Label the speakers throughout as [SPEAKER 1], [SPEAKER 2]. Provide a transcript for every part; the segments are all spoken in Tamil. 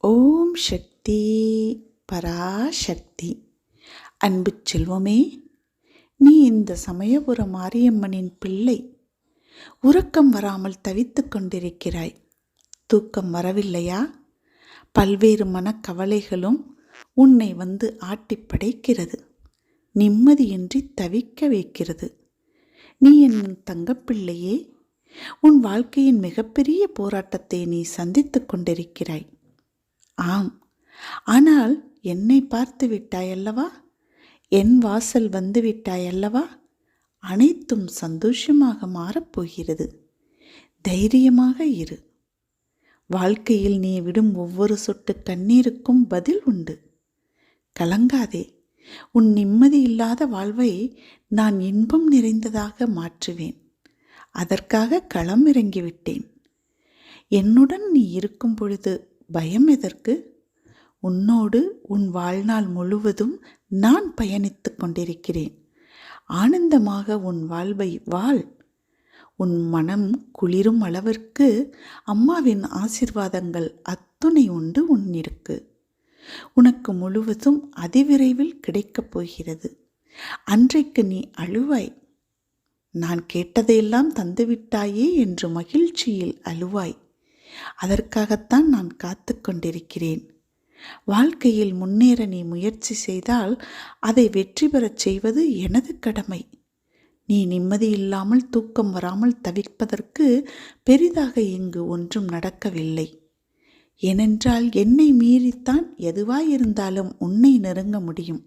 [SPEAKER 1] ஓம் சக்தி பராசக்தி. அன்பு செல்வமே நீ இந்த சமயபுர மாரியம்மனின் பிள்ளை. உறக்கம் வராமல் தவித்து கொண்டிருக்கிறாய். தூக்கம் வரவில்லையா? பல்வேறு மனக்கவலைகளும் உன்னை வந்து ஆட்டி படைக்கிறது. நிம்மதியின்றி தவிக்க வைக்கிறது. நீ என் தங்கப்பிள்ளையே உன் வாழ்க்கையின் மிகப்பெரிய போராட்டத்தை நீ சந்தித்து கொண்டிருக்கிறாய். ஆம். ஆனால் என்னை பார்த்து விட்டாயல்லவா என் வாசல் வந்து விட்டாயல்லவா அனைத்தும் சந்தோஷமாக மாறப்போகிறது தைரியமாக இரு. வாழ்க்கையில் நீ விடும் ஒவ்வொரு சொட்டு கண்ணீருக்கும் பதில் உண்டு. கலங்காதே. உன் நிம்மதி இல்லாத வாழ்வை நான் இன்பம் நிறைந்ததாக மாற்றுவேன். அதற்காக களம் இறங்கிவிட்டேன். என்னுடன் நீ இருக்கும் பொழுது பயம் எதற்கு? உன்னோடு உன் வாழ்நாள் முழுவதும் நான் பயணித்து கொண்டிருக்கிறேன். ஆனந்தமாக உன் வாழ்வை வாழ். உன் மனம் குளிரும் அளவிற்கு அம்மாவின் ஆசிர்வாதங்கள் அத்துணை உண்டு உன்னிருக்கு. உனக்கு முழுவதும் அதிவிரைவில் கிடைக்கப் போகிறது. அன்றைக்கு நீ அழுவாய். நான் கேட்டதையெல்லாம் தந்துவிட்டாயே என்று மகிழ்ச்சியில் அழுவாய். அதற்காகத்தான் நான் காத்து கொண்டிருக்கிறேன் வாழ்க்கையில் முன்னேற நீ முயற்சி செய்தால் அதை வெற்றி பெறச் செய்வது எனது கடமை. நீ நிம்மதி இல்லாமல் தூக்கம் வராமல் தவிர்ப்பதற்கு பெரிதாக இங்கு ஒன்றும் நடக்கவில்லை. ஏனென்றால் என்னை மீறித்தான் எதுவாயிருந்தாலும் உன்னை நெருங்க முடியும்.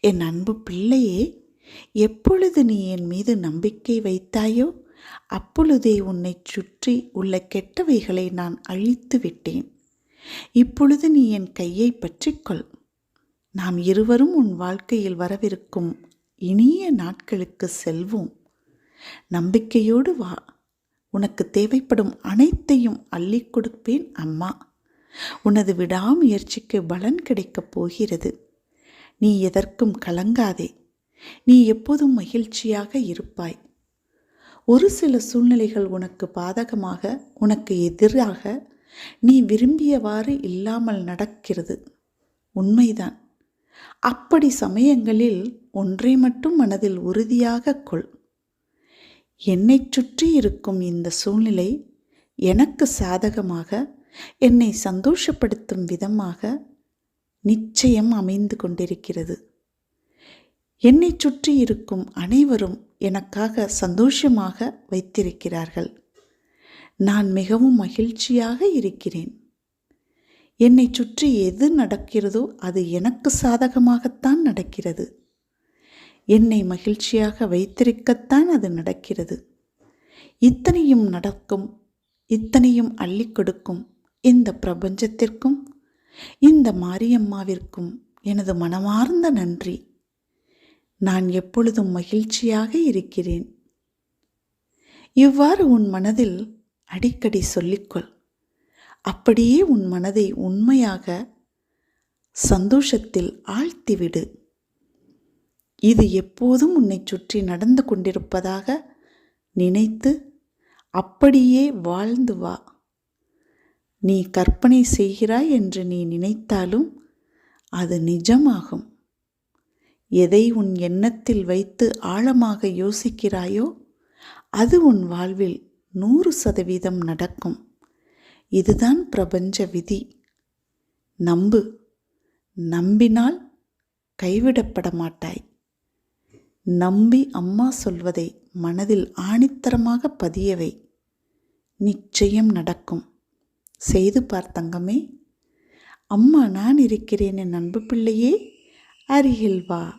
[SPEAKER 1] என் அன்பு பிள்ளையே எப்பொழுது நீ என் மீது நம்பிக்கை வைத்தாயோ அப்பொழுதே உன்னை சுற்றி உள்ள கெட்டவைகளை நான் அழித்து விட்டேன். இப்பொழுது நீ என் கையை பற்றிக்கொள். நாம் இருவரும் உன் வாழ்க்கையில் வரவிருக்கும் இனிய நாட்களுக்கு செல்வோம். நம்பிக்கையோடு வா. உனக்கு தேவைப்படும் அனைத்தையும் அள்ளி கொடுப்பேன் அம்மா. உனது விடாமுயற்சிக்கு பலன் கிடைக்கப் போகிறது. நீ எதற்கும் கலங்காதே. நீ எப்போதும் மகிழ்ச்சியாக இருப்பாய். ஒரு சில சூழ்நிலைகள் உனக்கு பாதகமாக உனக்கு எதிராக நீ விரும்பியவாறு இல்லாமல் நடக்கிறது. உண்மைதான். அப்படி சமயங்களில் ஒன்றை மட்டும் மனதில் உறுதியாக கொள். என்னை சுற்றி இருக்கும் இந்த சூழ்நிலை எனக்கு சாதகமாக என்னை சந்தோஷப்படுத்தும் விதமாக நிச்சயம் அமைந்து கொண்டிருக்கிறது. என்னை சுற்றி இருக்கும் அனைவரும் எனக்காக சந்தோஷமாக வைத்திருக்கிறார்கள். நான் மிகவும் மகிழ்ச்சியாக இருக்கிறேன். என்னை சுற்றி எது நடக்கிறதோ அது எனக்கு சாதகமாகத்தான் நடக்கிறது. என்னை மகிழ்ச்சியாக வைத்திருக்கத்தான் அது நடக்கிறது. இத்தனையும் நடக்கும் இத்தனையும் அள்ளி கொடுக்கும் இந்த பிரபஞ்சத்திற்கும் இந்த மாரியம்மாவிற்கும் எனது மனமார்ந்த நன்றி. நான் எப்பொழுதும் மகிழ்ச்சியாக இருக்கிறேன். இவ்வாறு உன் மனதில் அடிக்கடி சொல்லிக்கொள். அப்படியே உன் மனதை உண்மையாக சந்தோஷத்தில் ஆழ்த்திவிடு. இது எப்போதும் உன்னை சுற்றி நடந்து கொண்டிருப்பதாக நினைத்து அப்படியே வாழ்ந்து வா. நீ கற்பனை செய்கிறாய் என்று நீ நினைத்தாலும் அது நிஜமாகும். எதை உன் எண்ணத்தில் வைத்து ஆழமாக யோசிக்கிறாயோ அது உன் வாழ்வில் நூறு சதவீதம் நடக்கும். இதுதான் பிரபஞ்ச விதி. நம்பு. நம்பினால் கைவிடப்பட மாட்டாய். நம்பி அம்மா சொல்வதை மனதில் ஆணித்தரமாக பதியவை. நிச்சயம் நடக்கும். செய்து பார்த்தங்கமே அம்மா நான் இருக்கிறேன் என் அன்பு பிள்ளையே. அருகில் வா.